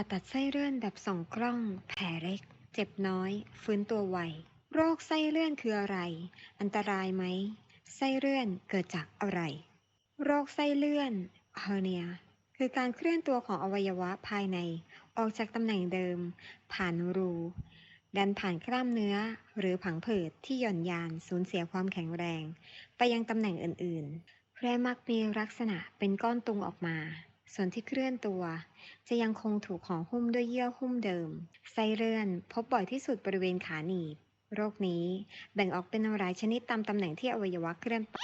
ผ่าตัดไส้เลื่อนแบบสองกล้อง แผลเล็ก เจ็บน้อย ฟื้นตัวไว โรคไส้เลื่อนคืออะไร อันตรายไหม ไส้เลื่อนเกิดจากอะไร โรคไส้เลื่อนเฮอร์เนีย คือการเคลื่อนตัวของอวัยวะภายใน ออกจากตำแหน่งเดิม ผ่านรู ดันผ่านกล้ามเนื้อ หรือผังผืดที่หย่อนยานสูญเสียความแข็งแรง ไปยังตำแหน่งอื่นๆและมักมีลักษณะเป็นก้อนตุงออกมา ส่วนที่เคลื่อนตัว จะยังคงถูกห่อหุ้มด้วยเยื่อหุ้มเดิม ไส้เลื่อน พบบ่อยที่สุดบริเวณขาหนีบ โรคนี้แบ่งออกเป็นหลายชนิดตามตำแหน่งที่อวัยวะเคลื่อนไป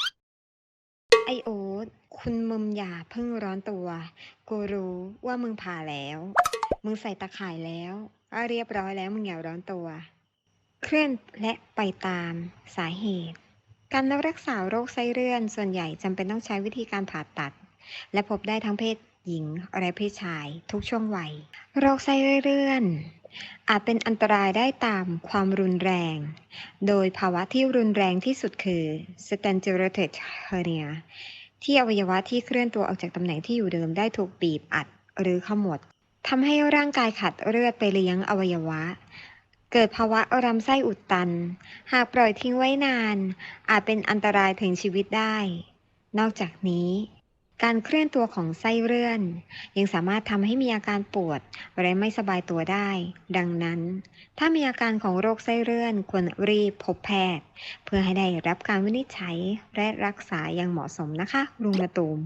ไอโอ๊ตคุณมึมอย่าเพิ่งร้อนตัว กูรู้ว่ามึงผ่าแล้ว มึงใส่ตะข่ายแล้ว เรียบร้อยแล้วมึงอย่าร้อนตัว เคลื่อนและไปตามสาเหตุ การรักษาโรคไส้เลื่อนส่วนใหญ่จำเป็นต้องใช้วิธีการผ่าตัด และพบได้ทั้งเพศ หญิงและเพศชายทุกช่วงวัย โรคไส้เลื่อน อาจเป็นอันตรายได้ตามความรุนแรง โดยภาวะที่รุนแรงที่สุดคือ stentoritic hernia ที่อวัยวะที่เคลื่อนตัวออกจากตำแหน่งที่อยู่เดิมได้ถูกบีบอัดหรือขมวดทำให้ร่างกายขาดเลือดไปเลี้ยงอวัยวะ เกิดภาวะลำไส้อุดตัน หากปล่อยทิ้งไว้นาน อาจเป็นอันตรายถึงชีวิตได้ นอกจากนี้ การเคลื่อนตัวของไส้เลื่อน ยังสามารถทำให้มีอาการปวดและไม่สบายตัวได้ ดังนั้น ถ้ามีอาการของโรคไส้เลื่อนควรรีบพบแพทย์ เพื่อให้ได้รับการวินิจฉัยและรักษาอย่างเหมาะสมนะคะลุงมะตูม